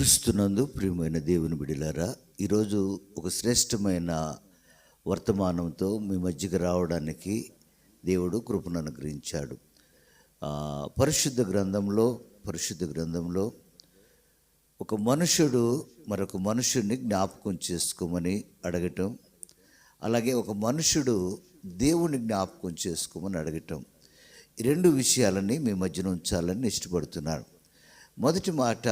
క్రీస్తునందు ప్రియమైన దేవుని బిడిలారా ఈరోజు ఒక శ్రేష్టమైన వర్తమానంతో మీ మధ్యకి రావడానికి దేవుడు కృపను అనుగ్రహించాడు. పరిశుద్ధ గ్రంథంలో పరిశుద్ధ గ్రంథంలో ఒక మనుషుడు మరొక మనుషుడిని జ్ఞాపకం చేసుకోమని అడగటం అలాగే ఒక మనుషుడు దేవుని జ్ఞాపకం చేసుకోమని అడగటం ఈ రెండు విషయాలని మీ మధ్యన ఉంచాలని ఇష్టపడుతున్నాను. మొదటి మాట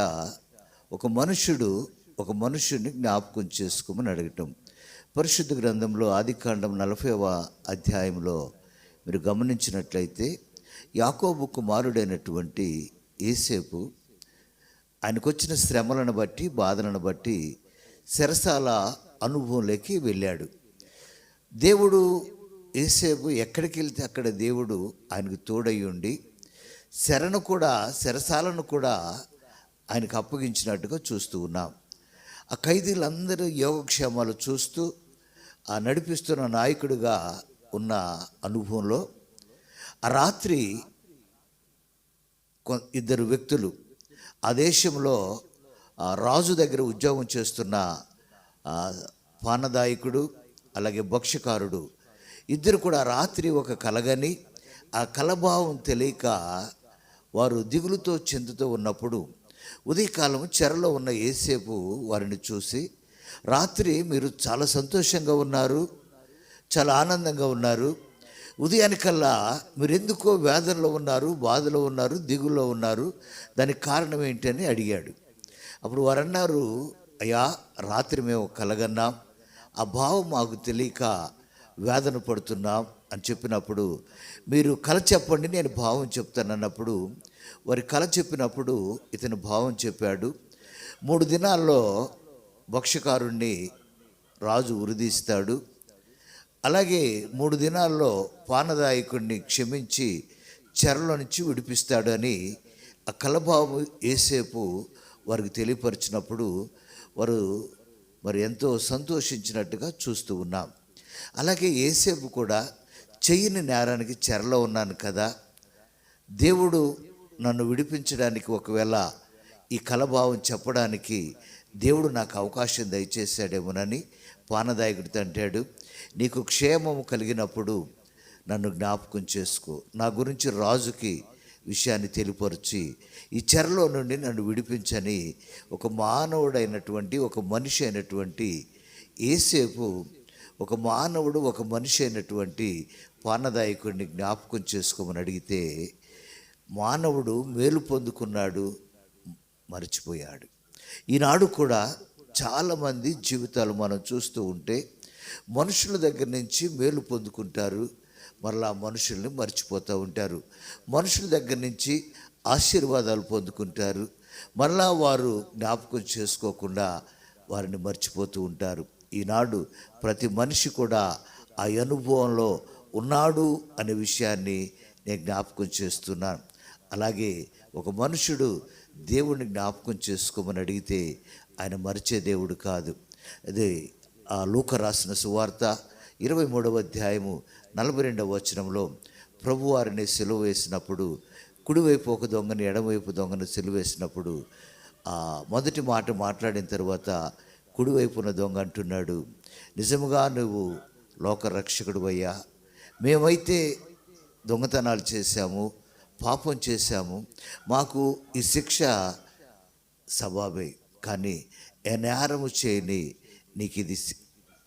ఒక మనుషుడు ఒక మనుషుడిని జ్ఞాపకం చేసుకోమని అడగటం. పరిశుద్ధ గ్రంథంలో ఆదికాండం నలభైవ అధ్యాయంలో మీరు గమనించినట్లయితే యాకోబు కుమారుడైనటువంటి ఏసేపు ఆయనకు వచ్చిన శ్రమలను బట్టి బాధలను బట్టి శరసాల అనుభవంలోకి వెళ్ళాడు. దేవుడు ఏసేపు ఎక్కడికి వెళ్తే అక్కడ దేవుడు ఆయనకు తోడై ఉండి శరణు కూడా శరసాలను కూడా ఆయనకు అప్పగించినట్టుగా చూస్తూ ఉన్నాం. ఆ ఖైదీలందరూ యోగక్షేమాలు చూస్తూ ఆ నడిపిస్తున్న నాయకుడిగా ఉన్న అనుభవంలో ఆ రాత్రి కొ- ఇద్దరు వ్యక్తులు ఆ దేశంలో రాజు దగ్గర ఉద్యోగం చేస్తున్న పానదాయకుడు అలాగే భక్ష్యకారుడు ఇద్దరు కూడా రాత్రి ఒక కలగని ఆ కలభావం తెలియక వారు దిగులుతో చెందుతూ ఉన్నప్పుడు ఉదయకాలం చెరలో ఉన్న ఏసేపు వారిని చూసి రాత్రి మీరు చాలా సంతోషంగా ఉన్నారు చాలా ఆనందంగా ఉన్నారు. ఉదయానికల్లా మీరు ఎందుకో వేదనలో ఉన్నారు బాధలో ఉన్నారు దిగుల్లో ఉన్నారు. దానికి కారణం ఏంటని అడిగాడు. అప్పుడు వారు అన్నారు అయ్యా రాత్రి మేము కలగన్నాం. ఆ భావం మాకు తెలియక వేదన పడుతున్నాం. అని చెప్పినప్పుడు మీరు కళ చెప్పండి నేను భావం చెప్తాను అన్నప్పుడు వారి కళ చెప్పినప్పుడు ఇతను భావం చెప్పాడు. మూడు దినాల్లో భక్ష్యకారుణ్ణి రాజు ఉరిదీస్తాడు. అలాగే మూడు దినాల్లో పానదాయకుడిని క్షమించి చెరలో నుంచి విడిపిస్తాడు అని ఆ కలబాబు ఏసేపు వారికి తెలియపరిచినప్పుడు వారు మరి ఎంతో సంతోషించినట్టుగా చూస్తూ ఉన్నాం. అలాగే ఏసేపు కూడా చెయ్యని నేరానికి చెరలో ఉన్నాను కదా. దేవుడు నన్ను విడిపించడానికి ఒకవేళ ఈ కలభావం చెప్పడానికి దేవుడు నాకు అవకాశం దయచేశాడేమోనని పానదాయకుడితో అంటాడు. నీకు క్షేమము కలిగినప్పుడు నన్ను జ్ఞాపకం చేసుకో. నా గురించి రాజుకి విషయాన్ని తెలిపరిచి ఈ చెరలో నుండి నన్ను విడిపించని ఒక మానవుడైనటువంటి ఒక మనిషి అయినటువంటి ఏసేపు ఒక మానవుడు ఒక మనిషి అయినటువంటి పానదాయకుడిని జ్ఞాపకం చేసుకోమని అడిగితే మానవుడు మేలు పొందుకున్నాడు మర్చిపోయాడు. ఈనాడు కూడా చాలామంది జీవితాలు మనం చూస్తూ ఉంటే మనుషుల దగ్గర నుంచి మేలు పొందుకుంటారు మరలా మనుషుల్ని మర్చిపోతూ ఉంటారు. మనుషుల దగ్గర నుంచి ఆశీర్వాదాలు పొందుకుంటారు మరలా వారు జ్ఞాపకం చేసుకోకుండా వారిని మర్చిపోతూ ఉంటారు. ఈనాడు ప్రతి మనిషి కూడా ఆ అనుభవంలో ఉన్నాడు అనే విషయాన్ని నేను జ్ఞాపకం చేస్తున్నాను. అలాగే ఒక మనుషుడు దేవుడిని జ్ఞాపకం చేసుకోమని అడిగితే ఆయన మరిచే దేవుడు కాదు. అదే ఆ లూక రాసిన సువార్త ఇరవై మూడవ అధ్యాయము నలభై రెండవ వచనంలో ప్రభువారిని సెలవు వేసినప్పుడు కుడివైపు ఒక దొంగని ఎడమవైపు దొంగను సెలవు వేసినప్పుడు మొదటి మాట మాట్లాడిన తర్వాత కుడివైపున దొంగ అంటున్నాడు. నిజముగా నువ్వు లోకరక్షకుడు అయ్యా. మేమైతే దొంగతనాలు చేశాము పాపం చేశాము. మాకు ఈ శిక్ష సబాబే కానీ ఏ నేరము చేయని నీకు ఇది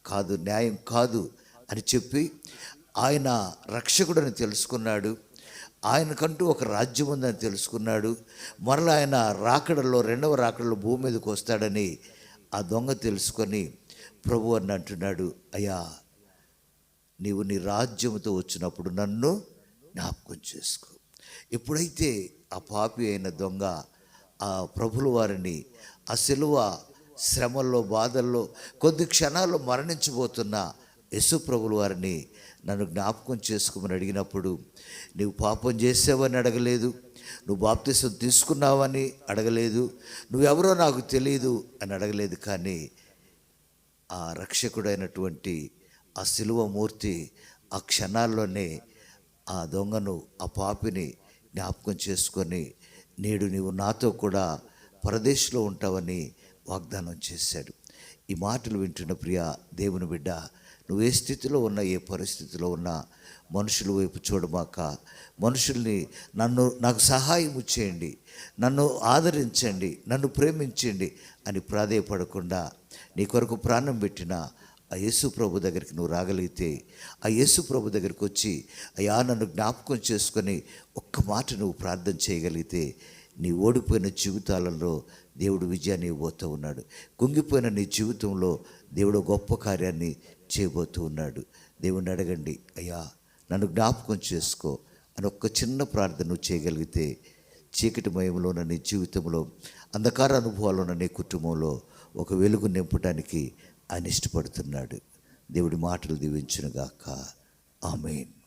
కాదు న్యాయం కాదు అని చెప్పి ఆయన రక్షకుడని తెలుసుకున్నాడు. ఆయనకంటూ ఒక రాజ్యం ఉందని తెలుసుకున్నాడు. మరలా ఆయన రాకడలో రెండవ రాకడలో భూమి మీదకి వస్తాడని ఆ దొంగ తెలుసుకొని ప్రభు అని అంటున్నాడు అయ్యా నీవు నీ రాజ్యముతో వచ్చినప్పుడు నన్ను జ్ఞాపకం చేసుకో. ఎప్పుడైతే ఆ పాపి అయిన దొంగ ఆ ప్రభుల వారిని ఆ శిలువ శ్రమల్లో బాధల్లో కొద్ది క్షణాల్లో మరణించబోతున్న యశు ప్రభుల వారిని నన్ను జ్ఞాపకం చేసుకోమని అడిగినప్పుడు నీవు పాపం చేసావని అడగలేదు నువ్వు బాప్తిసం తీసుకున్నావని అడగలేదు నువ్వెవరో నాకు తెలియదు అని అడగలేదు. కానీ ఆ రక్షకుడైనటువంటి ఆ శిలువ మూర్తి ఆ క్షణాల్లోనే ఆ దొంగను ఆ పాపిని జ్ఞాపకం చేసుకొని నేడు నీవు నాతో కూడా పరదేశంలో ఉంటావని వాగ్దానం చేశాడు. ఈ మాటలు వింటున్న ప్రియ దేవుని బిడ్డ నువ్వు ఏ స్థితిలో ఉన్నా ఏ పరిస్థితిలో ఉన్నా మనుషుల వైపు చూడమాక మనుషుల్ని నన్ను నాకు సహాయం చేయండి నన్ను ఆదరించండి నన్ను ప్రేమించండి అని ప్రాధేయపడకుండా నీ కొరకు ప్రాణం పెట్టిన ఆ యేసు ప్రభు దగ్గరికి నువ్వు రాగలిగితే ఆ యేసు ప్రభు దగ్గరికి వచ్చి అయా నన్ను జ్ఞాపకం చేసుకొని ఒక్క మాట నువ్వు ప్రార్థన చేయగలిగితే నీ ఓడిపోయిన జీవితాలలో దేవుడు విజయాన్ని ఇవ్వబోతూ ఉన్నాడు. కుంగిపోయిన నీ జీవితంలో దేవుడు గొప్ప కార్యాన్ని చేయబోతూ ఉన్నాడు. దేవుణ్ణి అడగండి అయ్యా నన్ను జ్ఞాపకం చేసుకో. అని ఒక్క చిన్న ప్రార్థన నువ్వు చేయగలిగితే చీకటిమయంలో ఉన్న నీ జీవితంలో అంధకార అనుభవాలు నీ కుటుంబంలో ఒక వెలుగు నింపడానికి ఆయన ఇష్టపడుతున్నాడు. దేవుడి మాటలు దీవించునుగాక. ఆమెన్.